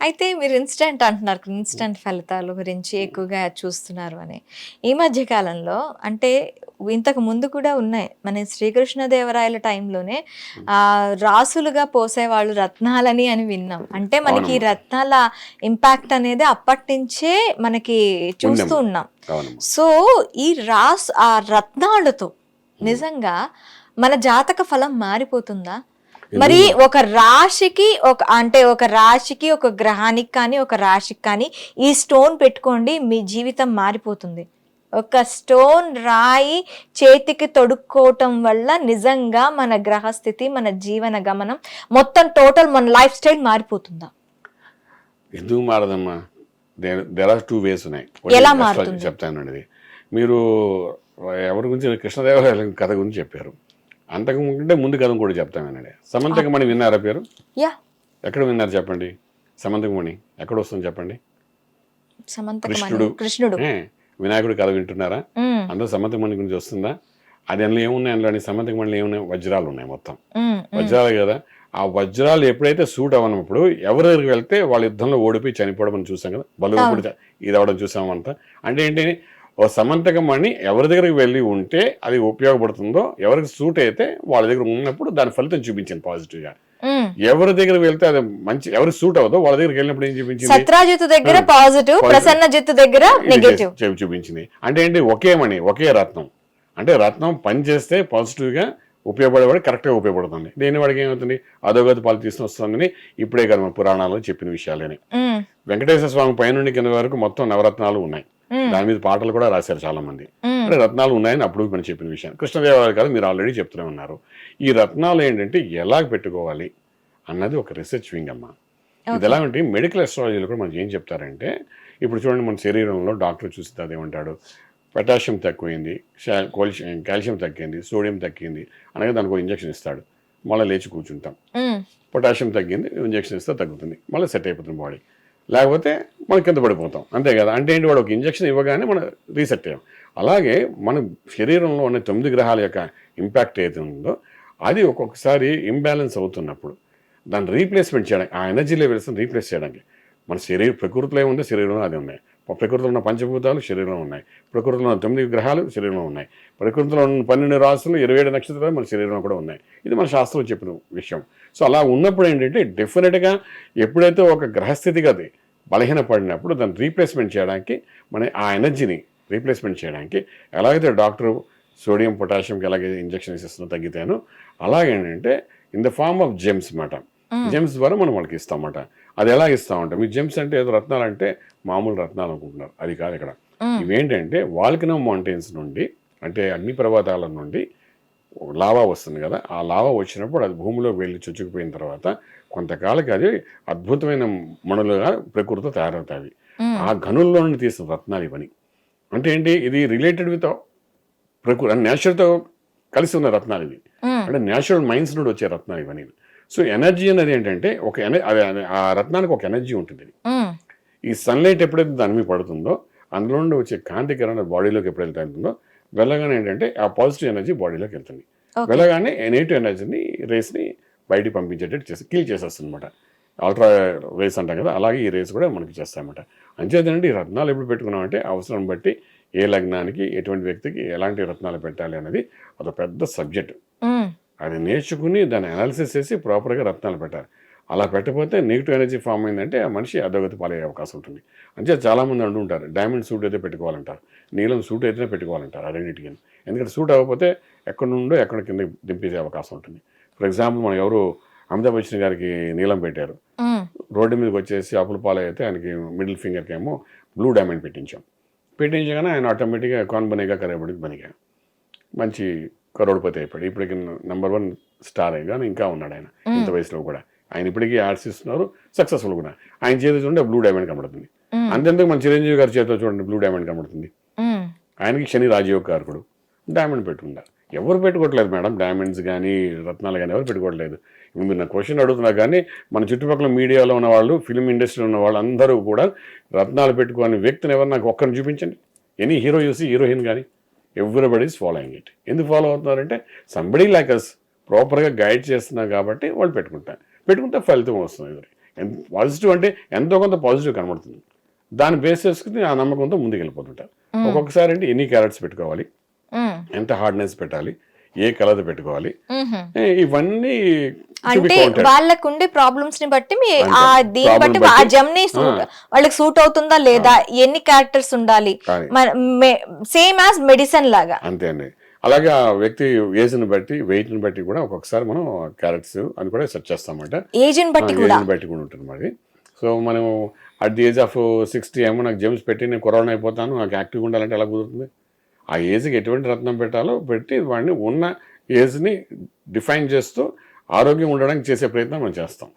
అయితే మీరు ఇన్స్టెంట్ అంటున్నారు ఇన్స్టెంట్ ఫలితాల గురించి ఎక్కువగా చూస్తున్నారు అని. ఈ మధ్య కాలంలో అంటే ఇంతకు ముందు కూడా ఉన్నాయి. మన శ్రీకృష్ణదేవరాయల టైంలోనే ఆ రాసులుగా పోసేవాళ్ళు రత్నాలని అని విన్నాం. అంటే మనకి ఈ రత్నాల ఇంపాక్ట్ అనేది అప్పటి నుంచే మనకి చూస్తూ. ఉన్నాం. సో ఈ రాసు ఆ రత్నాలతో నిజంగా మన జాతక ఫలం మారిపోతుందా? మరి ఒక రాశికి ఒక అంటే ఒక రాశికి ఒక గ్రహానికి కానీ ఒక రాశికి కానీ ఈ స్టోన్ పెట్టుకోండి మీ జీవితం మారిపోతుంది. ఒక స్టోన్ రాయి చేతికి తొడుక్కోవటం వల్ల నిజంగా మన గ్రహస్థితి మన జీవన గమనం మొత్తం టోటల్ మన లైఫ్ స్టైల్ మారిపోతుందా? ఎందుకు మారదమ్మా? దెర్ ఆర్ టూ వేస్ ఉన్నాయి. ఎలా మారుతుంది? చెప్తాను మీరు ఎవరి గురించి కృష్ణదేవరాయల కథ గురించి చెప్పారు. అంతకు ముందే ముందు కథ కూడా చెప్తామేనండి సమంతకమణి విన్నారా పేరు? యా. ఎక్కడ విన్నారు చెప్పండి? సమంతకమణి ఎక్కడ వస్తుంది చెప్పండి? కృష్ణుడు. కృష్ణుడు. వినాయకుడి కథ వింటున్నారా? అందులో సమంతకమణి గురించి వస్తుందా? అది అందులో ఏమున్నాయి అందులో సమంతకమణిలో ఏమున్నాయి? వజ్రాలు ఉన్నాయి మొత్తం. వజ్రాలు కదా. ఆ వజ్రాలు ఎప్పుడైతే సూట్ అవ్వనప్పుడు ఎవరి దగ్గరికి వెళ్తే వాళ్ళ యుద్ధంలో ఓడిపోయి చనిపోవడం చూసాం కదా. బలుగుడు ఇది అవ్వడం చూసామంతా అంటే ఏంటి? ఓ సమంతకం అని ఎవరి దగ్గరికి వెళ్ళి ఉంటే అది ఉపయోగపడుతుందో ఎవరికి సూట్ అయితే వాళ్ళ దగ్గర ఉన్నప్పుడు దాని ఫలితం చూపించింది పాజిటివ్గా ఉమ్. ఎవరి దగ్గర వెళ్తే అది మంచి ఎవరికి సూట్ అవ్వదో వాళ్ళ దగ్గరికి వెళ్ళినప్పుడు ఏం చూపించింది? సత్రాజిత్ దగ్గర పాజిటివ్ ప్రసన్న జిత్ దగ్గర నెగటివ్ చూపించింది. అంటే ఏంటి? ఒకే మణి ఒకే రత్నం. అంటే రత్నం పని చేస్తే పాజిటివ్గా ఉపయోగపడేవాడు కరెక్ట్గా ఉపయోగపడుతుంది. దేని వాడికి ఏమవుతుంది? అధోగతి పాలు తీసుకుని వస్తుందని ఇప్పుడే కదా మన పురాణాల్లో చెప్పిన విషయాలని. వెంకటేశ్వర స్వామి పైనుండి కింద వరకు మొత్తం నవరత్నాలు ఉన్నాయి. దాని మీద పాటలు కూడా రాశారు చాలా మంది అంటే రత్నాలు ఉన్నాయని అప్పుడు మనం చెప్పిన విషయం. కృష్ణదేవరాయలు కాదు మీరు ఆల్రెడీ చెప్తూనే ఉన్నారు. ఈ రత్నాలు ఏంటంటే ఎలా పెట్టుకోవాలి అన్నది ఒక రీసెర్చ్ వింగ్ అమ్మా. ఇది ఎలా అంటే మెడికల్ అస్ట్రాలజీలో కూడా మనకి ఏం చెప్తారంటే ఇప్పుడు చూడండి మన శరీరంలో డాక్టర్ చూస్తే అదేమంటాడు పొటాషియం తక్కువైంది కాల్షియం తగ్గింది సోడియం తగ్గింది అనగా దానికి ఒక ఇంజెక్షన్ ఇస్తాడు. మళ్ళీ లేచి కూర్చుంటాం. పొటాషియం తగ్గింది ఇంజెక్షన్ ఇస్తే తగ్గుతుంది. మళ్ళీ సెట్ అయిపోతుంది బాడీ లేకపోతే మనం కింద పడిపోతాం. అంతే కదా? అంటే ఏంటి? వాడు ఒక ఇంజక్షన్ ఇవ్వగానే మనం రీసెట్ అయ్యాం. అలాగే మన శరీరంలో ఉన్న తొమ్మిది గ్రహాల యొక్క ఇంపాక్ట్ ఏది ఉందో అది ఒక్కొక్కసారి ఇంబ్యాలెన్స్ అవుతున్నప్పుడు దాన్ని రీప్లేస్మెంట్ చేయడానికి ఆ ఎనర్జీ లెవెల్స్ని రీప్లేస్ చేయడానికి మన శరీర ప్రకృతిలో ఏముందో? శరీరంలో అది ఉన్నాయి. ప్రకృతిలో ఉన్న పంచభూతాలు శరీరంలో ఉన్నాయి. ప్రకృతిలో ఉన్న తొమ్మిది గ్రహాలు శరీరంలో ఉన్నాయి. ప్రకృతిలో ఉన్న పన్నెండు రాసులు ఇరవై ఏడు నక్షత్రాలు మన శరీరంలో కూడా ఉన్నాయి. ఇది మన శాస్త్రం చెప్పిన విషయం. సో అలా ఉన్నప్పుడు ఏంటంటే డెఫినెట్గా ఎప్పుడైతే ఒక గ్రహస్థితి గది బలహీనపడినప్పుడు దాన్ని రీప్లేస్మెంట్ చేయడానికి మన ఆ ఎనర్జీని రీప్లేస్మెంట్ చేయడానికి ఎలాగైతే డాక్టర్ సోడియం పొటాషియంకి ఎలాగైతే ఇంజెక్షన్ ఇస్తున్నా తగ్గితేనో అలాగేంటంటే in the form of gems మాట జెమ్స్ ద్వారా మనం వాళ్ళకి ఇస్తామన్నమాట. అది ఎలా ఇస్తామంట మీ జెమ్స్ అంటే ఏదో రత్నాలు అంటే మామూలు రత్నాలు అనుకుంటున్నారు. అది కాదు ఇక్కడ. ఇవేంటంటే వాల్కినో మౌంటైన్స్ నుండి అంటే అన్ని పర్వతాల నుండి లావా వస్తుంది కదా ఆ లావా వచ్చినప్పుడు అది భూమిలోకి వెళ్ళి చొచ్చుకుపోయిన తర్వాత కొంతకాలకి అది అద్భుతమైన మణులుగా ప్రకృతితో తయారవుతాయి ఆ గనుల్లో నుండి తీసిన రత్నాలు ఇవని. అంటే ఏంటి? ఇది రిలేటెడ్ విత్ ప్రకృతి నేచర్తో కలిసి ఉన్న రత్నాలు ఇవి. అంటే నేచురల్ మైండ్స్ నుండి వచ్చే రత్నాలు ఇవన్నీ సో ఎనర్జీ అనేది ఏంటంటే ఒక ఎన అదే అదే ఆ రత్నానికి ఒక ఎనర్జీ ఉంటుంది ఈ సన్లైట్ ఎప్పుడైతే దాని మీద పడుతుందో అందులో నుండి వచ్చే కాంతి కిరణ బాడీలోకి ఎప్పుడైతే వెళ్తుందో వెళ్ళగానే ఏంటంటే ఆ పాజిటివ్ ఎనర్జీ బాడీలోకి వెళ్తుంది. వెళ్ళగానే నెగిటివ్ ఎనర్జీని రేస్ని బయటికి పంపించేటట్టు చేసి కిల్ చేసేస్తుంది అనమాట అల్ట్రా రేస్ అంటాం కదా అలాగే ఈ రేస్ కూడా మనకి చేస్తామన్నమాట అంచేతనంటే ఈ రత్నాలు ఎప్పుడు పెట్టుకున్నామంటే అవసరం బట్టి ఏ లగ్నానికి ఎటువంటి వ్యక్తికి ఎలాంటి రత్నాలు పెట్టాలి అనేది ఒక పెద్ద సబ్జెక్ట్. అది నేర్చుకుని దాన్ని అనాలిసిస్ చేసి ప్రాపర్గా రత్నాలు పెట్టాలి. అలా పెట్టకపోతే నెగిటివ్ ఎనర్జీ ఫామ్ అయిందంటే ఆ మనిషి అధోగతి పాలయ్యే అవకాశం ఉంటుంది. అంతే చాలామంది అంటుంటారు డైమండ్ సూట్ అయితే పెట్టుకోవాలంటారు నీలం సూట్ అయితేనే పెట్టుకోవాలంటారు ఆ రెండింటికి. ఎందుకంటే సూట్ అవ్వకపోతే ఎక్కడి నుండో ఎక్కడ కింద దింపేసే అవకాశం ఉంటుంది. ఫర్ ఎగ్జాంపుల్ మనం ఎవరు అమితాబ్ బచ్చన్ గారికి నీలం పెట్టారు. రోడ్డు మీదకి వచ్చేసి అప్పుల పాలైతే ఆయనకి మిడిల్ ఫింగర్కి ఏమో బ్లూ డైమండ్ పెట్టించాం. పెట్టించగానే ఆయన ఆటోమేటిక్గా కాన్ బనేగా కరేబడికి బనిగా. మంచి కరోడ్పతి అయిపోయాడు. ఇప్పటికి నెంబర్ వన్ స్టార్ అయ్యి కానీ ఇంకా ఉన్నాడు ఆయన. ఇంత వయసులో కూడా. ఆయన ఇప్పటికీ యాడ్స్ ఇస్తున్నారు సక్సెస్ఫుల్ కూడా. ఆయన చేతిలో చూడండి బ్లూ డైమండ్ కనబడుతుంది. అంతెందుకు మన చిరంజీవి గారి చేతిలో చూడండి బ్లూ డైమండ్ కనబడుతుంది. ఆయనకి శని రాజయోగ కారకుడు. డైమండ్ పెట్టుకుంటారు ఎవరు పెట్టుకోవట్లేదు మేడం. డైమండ్స్ కానీ రత్నాలు కానీ ఎవరు పెట్టుకోవట్లేదు. ఇప్పుడు మీరు నా క్వశ్చన్ అడుగుతున్నా కానీ మన చుట్టుపక్కల మీడియాలో ఉన్న వాళ్ళు ఫిల్మ్ ఇండస్ట్రీలో ఉన్న వాళ్ళు అందరూ కూడా రత్నాలు పెట్టుకునే వ్యక్తిని ఎవరు నాకు ఒక్కరిని చూపించండి? ఎనీ హీరో చూసి హీరోయిన్ కానీ ఎవ్రీబడీస్ ఫాలోయింగ్ ఇట్ ఎందుకు ఫాలో అవుతున్నారంటే సంబడీ లైక్ అస్ ప్రాపర్గా గైడ్ చేస్తున్నారు కాబట్టి వాళ్ళు పెట్టుకుంటారు పెట్టుకుంటే ఫలితం వస్తుంది ఎదురు పాజిటివ్ అంటే ఎంతో కొంత పాజిటివ్ కనబడుతుంది. దాన్ని బేస్ చేసుకుని ఆ నమ్మకంతో ముందుకు వెళ్ళిపోతుంటారు ఒక్కొక్కసారి అంటే ఎన్ని క్యారెట్స్ పెట్టుకోవాలి? ఎంత హార్డ్నెస్ పెట్టాలి? ఏ కలర్ పెట్టుకోవాలి? ఇవన్నీ అంటే. వాళ్ళకు ఉండే ప్రాబ్లమ్స్ని బట్టి మీ. ఆ దీన్ని బట్టి ఆ జమ్ని సూట్ వాళ్ళకి సూట్ అవుతుందా లేదా ఎన్ని క్యారెక్టర్స్ ఉండాలి. సేమ్ యాజ్ మెడిసిన్ లాగా. అంతే అండి. అలాగే ఆ వ్యక్తి ఏజ్ని బట్టి weight ని బట్టి కూడా ఒక్కొక్కసారి మనం క్యారెట్స్ అని కూడా సెర్చ్ చేస్తామంట ఏజ్ని బట్టి కూడా. బట్టి కూడా ఉంటుంది మరి. సో మనం at the age of sixty ఏమో నాకు జెమ్స్ పెట్టి నేను కరోనా అయిపోతాను నాకు యాక్టివ్గా ఉండాలంటే ఎలా కుదురుతుంది? ఆ ఏజ్కి ఎటువంటి రత్నం పెట్టాలో పెట్టి వాడిని ఉన్న ఏజ్ని డిఫైన్ చేస్తూ ఆరోగ్యం ఉండడానికి చేసే ప్రయత్నం మనం చేస్తాం.